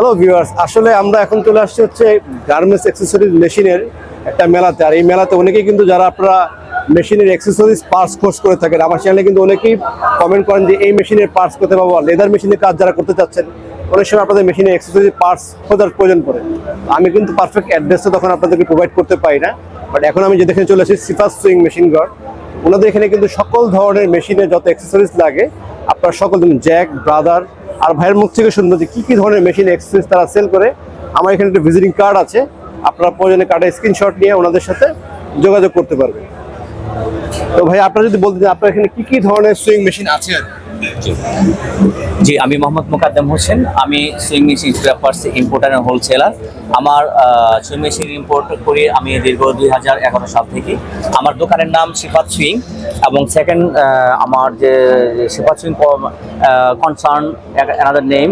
Hello viewers আসলে আমরা এখন চলে আসছি হচ্ছে গার্মেন্টস অ্যাক্সেসরিজ মেশিনের একটা মেলাতে। আর এই মেলাতে অনেকেই কিন্তু যারা আপনারা মেশিনের অ্যাক্সেসরিজ পার্টস কোর্স করে থাকেন, আমার চ্যানেলে কিন্তু অনেকেই কমেন্ট করেন যে এই মেশিনের পার্টস করতে পারব লেদার মেশিনের কাজ যারা করতে চাচ্ছেন, অনেক সময় আপনাদের মেশিনের অ্যাক্সেসরিজ পার্টস খোঁজার প্রয়োজন পড়ে। আমি কিন্তু পারফেক্ট অ্যাড্রেসটা তখন আপনাদেরকে প্রোভাইড করতে পারি না বাট এখন আমি যেখানে চলে আসি সিফাস সুইং মেশিন ঘর ওনাদের এখানে কিন্তু সকল ধরনের মেশিনে যত অ্যাক্সেসরিজ লাগে, আপনার সকল জ্যাক ব্রাদার আর ভাইয়ের মুখ থেকে শুনব যে কী কী ধরনের মেশিন এক্সেসরিজ তারা সেল করে। আমার এখানে একটা ভিজিটিং কার্ড আছে। আপনার প্রয়োজনে কার্ডের স্ক্রিনশট নিয়ে ওনাদের সাথে যোগাযোগ করতে পারবেন। তো ভাই, আপনারা যদি বলতে আপনার এখানে কি কি ধরনের সুইং মেশিন আছে আর? জি, আমি মোহাম্মদ মোকাদ্দম হোসেন। আমি sewing machine papers importer and wholesaler আমার সুইং মেশিন ইম্পোর্ট করি আমি দীর্ঘ দুই হাজার এগারো সাল থেকে। আমার দোকানের নাম শিফাত সুইং এবং সেকেন্ড আমার যে sewing concern another name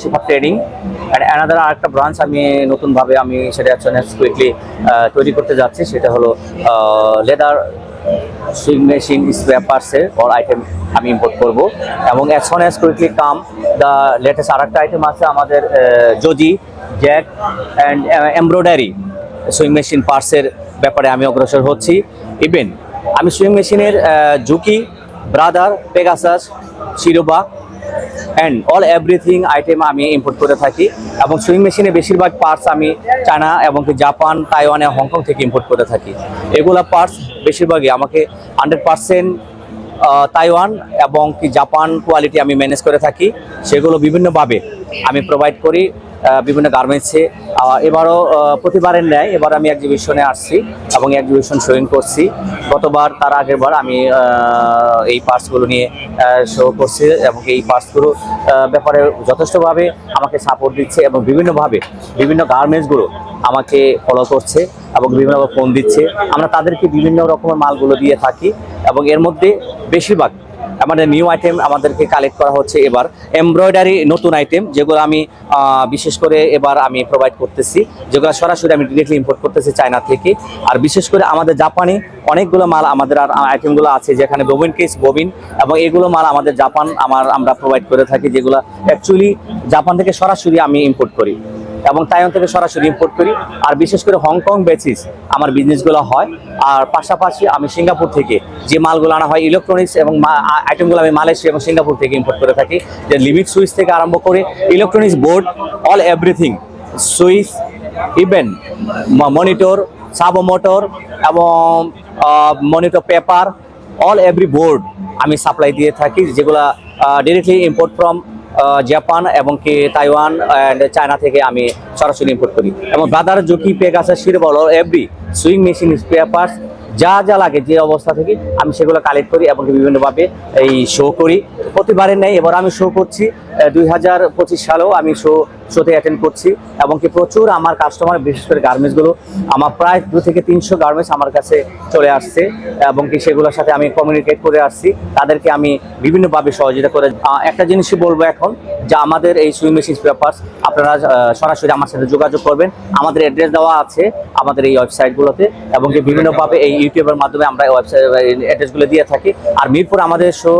Shifat trading and another আরেকটা ব্রাঞ্চ আমি নতুনভাবে আমি সেটা কুইকলি তৈরি করতে যাচ্ছি, সেটা হলো লেদার সুইং মেশিন স্পেয়ার পার্টসের অল আইটেম আমি ইম্পোর্ট করব। এবং as soon as quickly come the latest আর একটা আইটেম আছে আমাদের zigzag and embroidery sewing machine পার্টসের ব্যাপারে আমি অগ্রসর হচ্ছি। ইভেন আমি সুইং মেশিনের Juki, Brother, Pegasus Siruba and all everything item আমি ইম্পোর্ট করে থাকি। এবং সুইং মেশিনে বেশিরভাগ পার্টস আমি চায়না এবং জাপান, তাইওয়ান এবং হংকং থেকে ইম্পোর্ট করে থাকি। এগুলো পার্টস বেশিরভাগই আমাকে হান্ড্রেড পার্সেন্ট তাইওয়ান এবং কি জাপান কোয়ালিটি আমি ম্যানেজ করে থাকি। সেগুলো বিভিন্নভাবে আমি প্রোভাইড করি। বিভিন্ন গার্মেন্টসে এবারও প্রতিবারের ন্যায় এবার আমি এক্সিবিশনে আসছি এবং এক্সিবিশন শোয়িং করছি। গতবার, তার আগের বার আমি এই পার্টসগুলো নিয়ে শো করছি এবং এই পার্টসগুলো ব্যাপারে যথেষ্টভাবে আমাকে সাপোর্ট দিচ্ছে এবং বিভিন্নভাবে বিভিন্ন গার্মেন্টসগুলো আমাকে ফলো করছে এবং বিভিন্নভাবে ফোন দিচ্ছে। আমরা তাদেরকে বিভিন্ন রকমের মালগুলো দিয়ে থাকি এবং এর মধ্যে বেশিরভাগ আমাদের নিউ আইটেম আমাদেরকে কালেক্ট করা হচ্ছে এবার। এমব্রয়ডারি নতুন আইটেম যেগুলো আমি বিশেষ করে এবার আমি প্রোভাইড করতেছি, যেগুলো সরাসরি আমি ডিরেক্টলি ইম্পোর্ট করতেছি চায়না থেকে। আর বিশেষ করে আমাদের জাপানি অনেকগুলো মাল আমাদের আর আইটেমগুলো আছে যেখানে ববিন কেস ববিন এবং এগুলো মাল আমাদের জাপান আমার আমরা প্রোভাইড করে থাকি যেগুলো অ্যাকচুয়ালি জাপান থেকে সরাসরি আমি ইম্পোর্ট করি। এবং তাইওয়ান থেকে সরাসরি ইম্পোর্ট করি। আর বিশেষ করে হংকং বেসিস আমার বিজনেসগুলো হয়। আর পাশাপাশি আমি সিঙ্গাপুর থেকে যে মালগুলো আনা হয় ইলেকট্রনিক্স এবং আইটেমগুলো আমি মালয়েশিয়া এবং সিঙ্গাপুর থেকে ইম্পোর্ট করে থাকি। যে লিমিট সুইচ থেকে আরম্ভ করে electronics board all everything switch even monitor servo motor এবং monitor paper all every board আমি সাপ্লাই দিয়ে থাকি, যেগুলা ডিরেক্টলি ইম্পোর্ট ফ্রম জাপান এবং কি তাইওয়ান অ্যান্ড চায়না থেকে আমি সরাসরি ইম্পোর্ট করি। এবং Brother Juki Pegasus Siruba every sewing machine spare parts যা যা লাগে, যে অবস্থা থেকে আমি সেগুলো কালেক্ট করি এবং বিভিন্নভাবে এই শো করি। প্রতিবারের নেই এবার আমি শো করছি। দুই হাজার পঁচিশ সালেও আমি শো শোতে অ্যাটেন্ড করছি এবং কি প্রচুর আমার কাস্টমার বিশেষ করে গার্মেন্টসগুলো আমার প্রায় দু থেকে তিনশো গার্মেন্টস আমার কাছে চলে আসছে এবং কি সেগুলোর সাথে আমি কমিউনিকেট করে আসছি। তাদেরকে আমি বিভিন্নভাবে সহযোগিতা করে একটা জিনিসই বলব এখন যে আমাদের এই সুইং মেশিন পেপার্স আপনারা সরাসরি আমার সাথে যোগাযোগ করবেন। আমাদের অ্যাড্রেস দেওয়া আছে আমাদের এই ওয়েবসাইটগুলোতে এবং কি বিভিন্নভাবে এই ইউটিউবের মাধ্যমে আমরা ওয়েবসাইট অ্যাড্রেসগুলো দিয়ে থাকি। আর মিরপুর আমাদের শো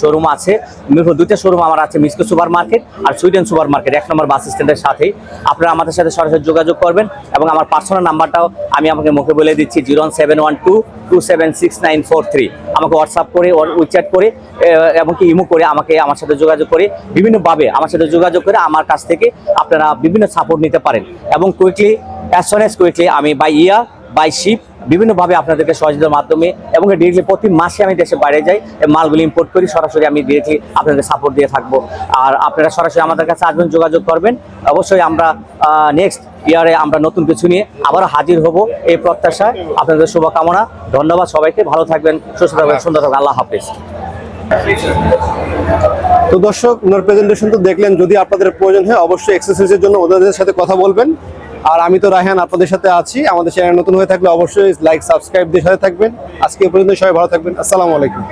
শোরুম আছে। মিরপুর দুইটা শোরুম আমার আছে মিসকো সুপার মার্কেট আর সুইডেন সুপার মার্কেট এক নম্বর বাস স্ট্যান্ডের সাথেই। আপনারা আমাদের সাথে সরাসরি যোগাযোগ করবেন এবং আমার পার্সোনাল নাম্বারটাও আমি আমাকে মুখে বলে দিচ্ছি zero seven one two two seven six nine four three. আমাকে হোয়াটসঅ্যাপ করে উইচ্যাট করে আহ, এবং কি ইমো করে আমাকে আমার সাথে যোগাযোগ করে বিভিন্নভাবে আমার সাথে যোগাযোগ করে আমার কাছ থেকে আপনারা বিভিন্ন সাপোর্ট নিতে পারেন। এবং quickly as soon as quickly আমি বাই ইয়ার বাই শিপ বিভিন্নভাবে আপনাদেরকে সহযোগিতার মাধ্যমে এবং ডিরেক্টলি প্রতি মাসে আমি দেশে বাইরে যাই মালগুলি ইম্পোর্ট করি, সরাসরি আমি ডিরেক্টলি আপনাদের সাপোর্ট দিয়ে থাকব। আর আপনারা সরাসরি আমাদের কাছে আসবেন, যোগাযোগ করবেন। অবশ্যই আমরা নেক্সট ইয়ারে আমরা নতুন কিছু নিয়ে আবারও হাজির হব এই প্রত্যাশায়। আপনাদের শুভকামনা। ধন্যবাদ সবাইকে। ভালো থাকবেন, সুস্থ থাকবেন, সুন্দর থাকবেন। আল্লাহ হাফেজ। তো দর্শক, ওনার প্রেজেন্টেশন তো দেখলেন। যদি আপনাদের প্রয়োজন হয়, অবশ্যই এক্সারসাইজের জন্য ওদের সাথে কথা বলবেন। আর আমি তো রায়হান, আপনাদের সাথে আছি। আমাদের চ্যানেল নতুন হয়ে থাকলে অবশ্যই লাইক সাবস্ক্রাইব দিয়ে সাথে থাকবেন। আজকে পর্যন্ত সবাই ভালো থাকবেন। আসসালামু আলাইকুম।